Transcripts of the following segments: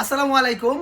আসসালামু আলাইকুম।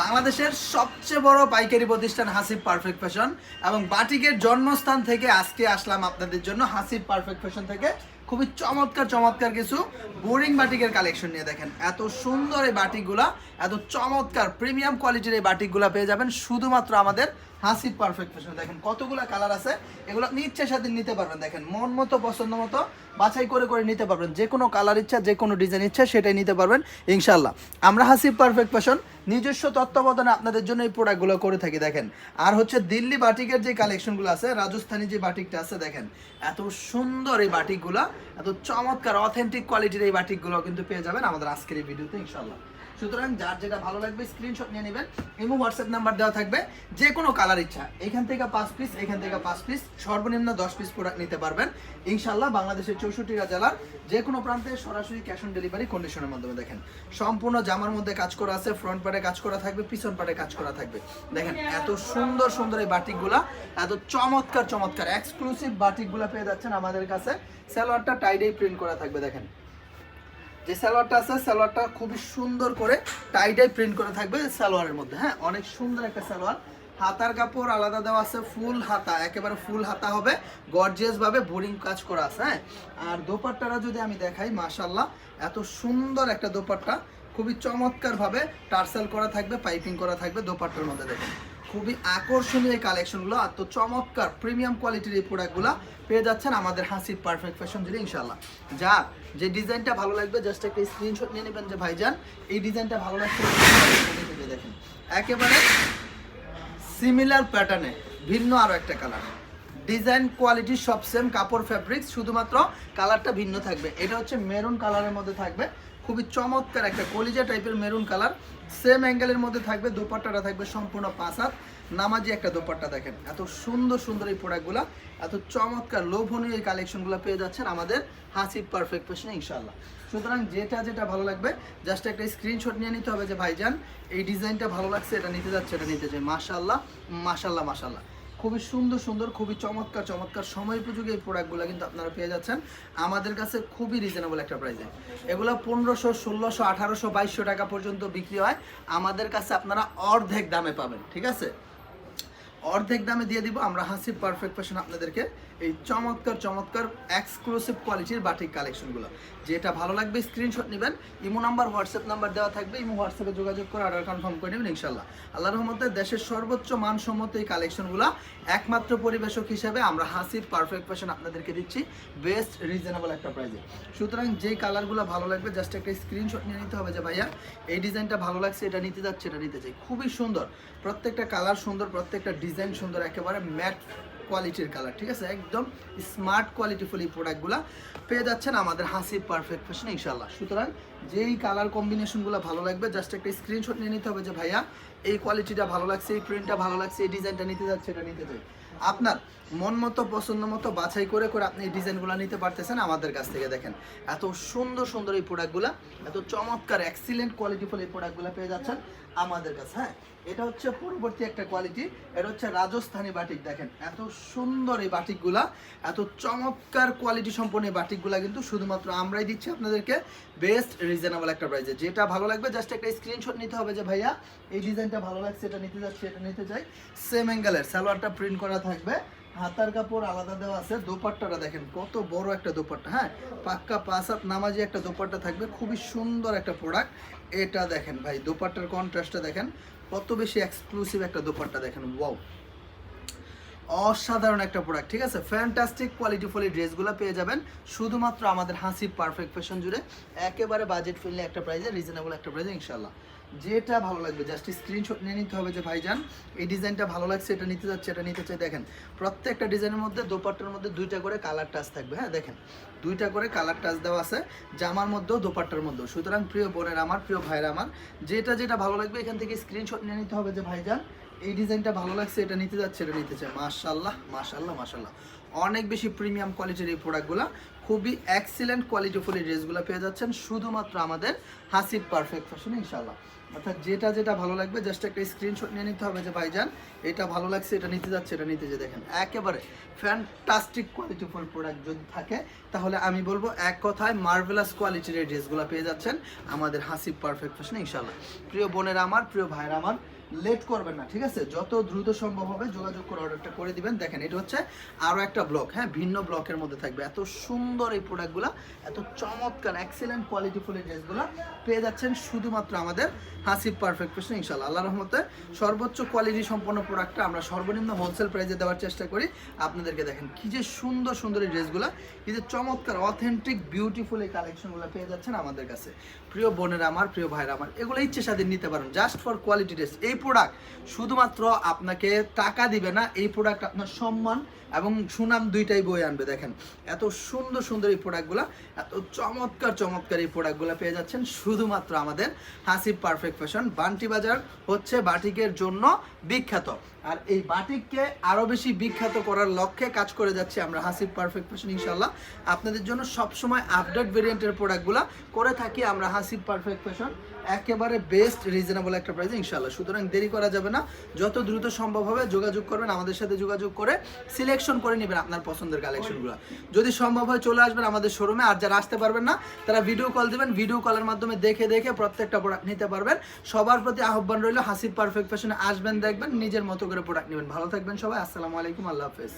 বাংলাদেশের সবচেয়ে বড় পাইকারি প্রতিষ্ঠান হাসিব পারফেক্ট ফ্যাশন এবং বাটিকের জন্মস্থান থেকে আজকে আসলাম আপনাদের জন্য হাসিব পারফেক্ট ফ্যাশন থেকে। খুবই চমৎকার চমৎকার কিছু বোরিং বাটিকের কালেকশন নিয়ে দেখেন। এত সুন্দর এই বাটিকগুলা, এত চমৎকার প্রিমিয়াম কোয়ালিটির এই বাটিকগুলা পেয়ে যাবেন। শুধুমাত্র আমাদের হাসিব পারফেক্ট ফ্যাশন দেখেন কতগুলা কালার আছে, এগুলো আপনি ইচ্ছা সাথে নিতে পারবেন। দেখেন, মন মতো, পছন্দ মতো, বাছাই করে করে নিতে পারবেন। যে কোনো কালার ইচ্ছা, যে কোনো ডিজাইন ইচ্ছা, সেটাই নিতে পারবেন ইনশাল্লাহ আমরা হাসিব পারফেক্ট ফ্যাশন নিজস্ব তত্ত্বাবধানে আপনাদের জন্য এই প্রোডাক্টগুলো করে থাকি, দেখেন। আর হচ্ছে দিল্লি বাটিকের যে কালেকশনগুলো আছে, রাজস্থানী যে বাটিকটা আছে, দেখেন, এত সুন্দর এই বাটিকগুলো, এত চমৎকার অথেন্টিক কোয়ালিটির এই বাটিকগুলো কিন্তু পেয়ে যাবেন আমাদের আজকের এই ভিডিওতে ইনশাল্লাহ সুতরাং যার যেটা ভালো লাগবে স্ক্রিনশট নিয়ে নেবেন। এবং হোয়াটসঅ্যাপ নাম্বার দেওয়া থাকবে। যে কোনো কালার ইচ্ছা। এখান থেকে পাঁচ পিস এখান থেকে পাঁচ পিস সর্বনিম্ন দশ পিস প্রোডাক্ট নিতে পারবেন। ইনশাল্লাহ বাংলাদেশের চৌষট্টিটা জেলার যে কোনো প্রান্তে সরাসরি ক্যাশ অন ডেলিভারি কন্ডিশনের মাধ্যমে দেখেন। সম্পূর্ণ জামার মধ্যে কাজ করা আছে ফ্রন্ট পার্টে কাজ করা থাকবে, পিছন পার্টে কাজ করা থাকবে। দেখেন, এত সুন্দর সুন্দর এই বাটিকগুলা, এত চমৎকার চমৎকার। এক্সক্লুসিভ বাটিকগুলা পেয়ে যাচ্ছেন আমাদের কাছে। সালোয়ারটা টাইডেই প্রিন্ট করা থাকবে, দেখেন। যে সালোয়ারটা আছে, সালোয়ারটা খুবই সুন্দর করে টাইডাই প্রিন্ট করে থাকবে সালোয়ারের মধ্যে। হ্যাঁ অনেক সুন্দর একটা সালোয়ার। হাতার কাপড় আলাদা দেওয়া আছে, ফুল হাতা, একেবারে ফুল হাতা হবে গর্জিয়াস ভাবে বোরিং কাজ করা আছে হ্যাঁ। আর দোপাট্টাটা যদি আমি দেখাই মাশাল্লাহ এত সুন্দর একটা দোপাট্টা, খুবই চমৎকার ভাবে টার্সেল করা থাকবে, পাইপিং করা থাকবে দোপাট্টার মধ্যে দেখেন। খুবই আকর্ষণীয় এই কালেকশনগুলো আর তো চমৎকার প্রিমিয়াম কোয়ালিটির এই প্রোডাক্টগুলো পেয়ে যাচ্ছেন আমাদের হাসির পারফেক্ট ফ্যাশন জুড়ে ইনশাল্লাহ যা, যে ডিজাইনটা ভালো লাগবে জাস্ট একটা স্ক্রিনশট নিয়ে নেবেন যে ভাইজান। এই ডিজাইনটা ভালো লাগছে, দেখেন। একেবারে সিমিলার প্যাটার্নে ভিন্ন আরও একটা কালার ডিজাইন কোয়ালিটি সব সেম কাপড় ফ্যাব্রিক্স শুধুমাত্র কালারটা ভিন্ন থাকবে। এটা হচ্ছে মেরুন কালারের মধ্যে থাকবে। খুবই চমৎকার একটা কলিজা টাইপের মেরুন কালার। সেম অ্যাঙ্গেলের মধ্যে থাকবে, দোপাট্টাটা থাকবে সম্পূর্ণ পাঁচ হাত। নামাজি একটা দোপাট্টা দেখেন, এত সুন্দর সুন্দর এই প্রোডাক্টগুলো, এত চমৎকার লোভনীয় এই কালেকশনগুলো পেয়ে যাচ্ছেন আমাদের হাসিব পারফেক্ট পেশনে ইনশাল্লাহ সুতরাং যেটা যেটা ভালো লাগবে জাস্ট একটা স্ক্রিনশট নিয়ে নিতে হবে যে, ভাইজান, এই ডিজাইনটা ভালো লাগছে, এটা নিতে যাচ্ছে, এটা নিতে চাই। মাশাল্লাহ মাশাল্লাহ মাশাল্লাহ খুবই সুন্দর সুন্দর, খুবই চমৎকার চমৎকার সময় উপযোগী এই প্রোডাক্টগুলো কিন্তু আপনারা পেয়ে যাচ্ছেন। আমাদের কাছে খুবই রিজনেবল একটা প্রাইসে এগুলো পনেরোশো, ষোলোশো, আঠারোশো, বাইশশো টাকা পর্যন্ত বিক্রি হয়। আমাদের কাছে আপনারা অর্ধেক দামে পাবেন, ঠিক আছে? অর্ধেক দামে দিয়ে দিব, আমরা হাসি পারফেক্ট ফ্যাশন আপনাদেরকে। এই চমৎকার চমৎকার এক্সক্লুসিভ কোয়ালিটির বাটিক কালেকশনগুলো যেটা ভালো লাগবে স্ক্রিনশট নেবেন। ইমো নাম্বার, হোয়াটসঅ্যাপ নাম্বার দেওয়া থাকবে। ইমো হোয়াটসঅ্যাপে যোগাযোগ করে অর্ডার কনফার্ম করে নেবেন, ইনশাল্লাহ। আল্লাহ রহমতে দেশের সর্বোচ্চ মানসম্মত এই কালেকশনগুলো একমাত্র পরিবেশক হিসেবে আমরা হাসির পারফেক্ট ফ্যাশন আপনাদেরকে দিচ্ছি বেস্ট রিজনেবল একটা প্রাইজে সুতরাং যে কালারগুলো ভালো লাগবে জাস্ট একটা স্ক্রিনশট নিয়ে নিতে হবে যে, ভাইয়া, এই ডিজাইনটা ভালো লাগছে, এটা নিতে যাচ্ছে, এটা নিতে চাই। খুবই সুন্দর। প্রত্যেকটা কালার সুন্দর, প্রত্যেকটা ডিজাইন সুন্দর, একেবারে ম্যাট কোয়ালিটির কালার ঠিক আছে? একদম স্মার্ট কোয়ালিটিফুল এই প্রোডাক্টগুলো পেয়ে যাচ্ছেন আমাদের হাসি পারফেক্ট ফ্যাশন ইনশাল্লাহ সুতরাং যেই কালার কম্বিনেশনগুলো ভালো লাগবে জাস্ট একটা স্ক্রিনশট নিয়ে নিতে হবে যে, ভাইয়া, এই কোয়ালিটিটা ভালো লাগছে, এই প্রিন্টটা ভালো লাগছে, এই ডিজাইনটা নিতে যাচ্ছে, এটা নিতে চাই আপনার মন মতো, পছন্দ মতো বাছাই করে করে আপনি এই ডিজাইনগুলো নিতে পারতেছেন আমাদের কাছ থেকে, দেখেন। এত সুন্দর সুন্দর এই প্রোডাক্টগুলো এত চমৎকার এক্সিলেন্ট কোয়ালিটিফুল এই প্রোডাক্টগুলো পেয়ে যাচ্ছেন। আমাদের কাছে হ্যাঁ? এটা হচ্ছে পরবর্তী একটা কোয়ালিটি এটা হচ্ছে রাজস্থানী বাটিক দেখেন। এত সুন্দর এই বাটিকগুলা এত চমৎকার কোয়ালিটি সম্পন্ন এই বাটিকগুলা কিন্তু শুধুমাত্র আমরাই দিচ্ছি আপনাদেরকে বেস্ট রিজনেবল একটা প্রাইজে যেটা ভালো লাগবে জাস্ট একটা স্ক্রিনশট নিতে হবে যে, ভাইয়া, এই ডিজাইনটা ভালো লাগছে, এটা নিতে যাচ্ছি, এটা নিতে চাই সেম অ্যাঙ্গেলের সালোয়ারটা প্রিন্ট করা থাকবে। হাতার কাপড় আলাদা দেওয়া আছে, দোপাট্টাটা দেখেন, কত বড় একটা দোপাট্টা হ্যাঁ? পাক্কা পাঁচ হাত নামাজি একটা দোপাট্টা থাকবে, খুবই সুন্দর একটা প্রোডাক্ট এটা দেখেন ভাই, দোপাট্টার কন্ট্রাস্টটা দেখেন, কত বেশি এক্সক্লুসিভ একটা দোপাট্টা দেখেন ওয়াও অসাধারণ একটা প্রোডাক্ট ঠিক আছে? ফ্যান্টাস্টিক কোয়ালিটিফুল এই ড্রেসগুলো পেয়ে যাবেন, শুধুমাত্র আমাদের হাসি পারফেক্ট ফ্যাশন জুড়ে, একেবারে বাজেট ফ্রেন্ডলি একটা প্রাইসে রিজনেবল একটা প্রাইসে ইনশাল্লাহ যেটা ভালো লাগবে জাস্ট স্ক্রিনশট নিয়ে নিতে হবে যে, ভাইজান, এই ডিজাইনটা ভালো লাগছে, এটা নিতে যাচ্ছে এটা নিতে চাই। দেখেন, প্রত্যেকটা ডিজাইনের মধ্যে দোপাট্টার মধ্যে দুইটা করে কালার টাচ থাকবে। হ্যাঁ দেখেন, দুইটা করে কালার টাচ দেওয়া আছে, জামার মধ্যেও দোপাট্টার মধ্যেও। সুতরাং প্রিয় বোনের আমার, প্রিয় ভাইয়ের আমার, যেটা যেটা ভালো লাগবে, এখান থেকে স্ক্রিনশট নিয়ে নিতে হবে যে, ভাইজান, এই ডিজাইনটা ভালো লাগছে, এটা নিতে যাচ্ছে এটা নিতে চাই। মাশাল্লাহ মাশাল্লাহ মাশাল্লাহ অনেক বেশি প্রিমিয়াম কোয়ালিটির এই প্রোডাক্টগুলো খুবই এক্সিলেন্ট কোয়ালিটিফুল এই ড্রেসগুলো পেয়ে যাচ্ছেন, শুধুমাত্র আমাদের হাসিব পারফেক্ট ফ্যাশন ইনশাল্লাহ অর্থাৎ যেটা যেটা ভালো লাগবে জাস্ট একটা স্ক্রিনশট নিয়ে নিতে হবে যে, ভাইজান, এটা ভালো লাগছে, এটা নিতে যাচ্ছে, এটা নিতে যে। দেখেন, একেবারে ফ্যান্টাস্টিক কোয়ালিটিফুল প্রোডাক্ট যদি থাকে, তাহলে আমি বলব এক কথায় মার্ভেলাস কোয়ালিটির এই ড্রেসগুলো পেয়ে যাচ্ছেন আমাদের হাসিব পারফেক্ট ফ্যাশনে ইনশাল্লাহ প্রিয় বোনেরা আমার, প্রিয় ভাইরা আমার লেট করবেন না, ঠিক আছে? যত দ্রুত সম্ভব হবে, যোগাযোগ করে অর্ডারটা করে দিবেন। দেখেন, এটা হচ্ছে আরও একটা ব্লক হ্যাঁ? ভিন্ন ব্লকের মধ্যে থাকবে। এত সুন্দর এই প্রোডাক্টগুলো এত চমৎকার এক্সেলেন্ট কোয়ালিটিফুল এই ড্রেসগুলো পেয়ে যাচ্ছেন শুধুমাত্র আমাদের হাসিব পারফেক্ট ফ্যাশন ইনশাল্লাহ আল্লাহ রহমতে সর্বোচ্চ কোয়ালিটি সম্পন্ন প্রোডাক্টটা আমরা সর্বনিম্ন হোলসেল প্রাইসে দেওয়ার চেষ্টা করি। আপনাদেরকে দেখেন, কি যে সুন্দর সুন্দর এই ড্রেসগুলো কি যে চমৎকার অথেন্টিক বিউটিফুল এই কালেকশনগুলো পেয়ে যাচ্ছেন আমাদের কাছে। প্রিয় বোনের আমার, প্রিয় ভাইরা আমার, এগুলো ইচ্ছে স্বাধীন নিতে পারেন। জাস্ট ফর কোয়ালিটি ড্রেস এই প্রোডাক্ট শুধুমাত্র আপনাকে টাকা দিবে না, এই প্রোডাক্ট আপনার সম্মান এবং সুনাম দুইটাই বই আনবে। দেখেন, এত সুন্দর সুন্দর এই প্রোডাক্টগুলো এত চমৎকার চমৎকার এই প্রোডাক্টগুলো পেয়ে যাচ্ছেন শুধুমাত্র আমাদের হাসিব পারফেক্ট ফ্যাশন বান্টি বাজার হচ্ছে বাটিকের জন্য বিখ্যাত। আর এই বাটিককে আরও বেশি বিখ্যাত করার লক্ষ্যে কাজ করে যাচ্ছি আমরা হাসিব পারফেক্ট ফ্যাশন ইনশাল্লাহ আপনাদের জন্য সবসময় আপডেট ভেরিয়েন্টের প্রোডাক্টগুলো করে থাকি আমরা হাসিব পারফেক্ট ফ্যাশন একেবারে বেস্ট রিজনেবল একটা প্রাইসে ইনশাল্লাহ সুতরাং দেরি করা যাবে না। যত দ্রুত সম্ভব হবে, যোগাযোগ করবেন, আমাদের সাথে যোগাযোগ করে সিলেকশন করে নেবেন আপনার পছন্দের কালেকশনগুলো যদি সম্ভব হয়, চলে আসবেন আমাদের শোরুমে আর যারা আসতে পারবেন না, তারা ভিডিও কল দেবেন। ভিডিও কলের মাধ্যমে দেখে দেখে প্রত্যেকটা প্রোডাক্ট নিতে পারবেন। সবার প্রতি আহ্বান রইল হাসিব পারফেক্ট ফ্যাশনে আসবেন, দেখবেন, নিজের মতো করে প্রোডাক্ট নেবেন। ভালো থাকবেন সবাই, আসসালামু আলাইকুম, আল্লাহ হাফেজ।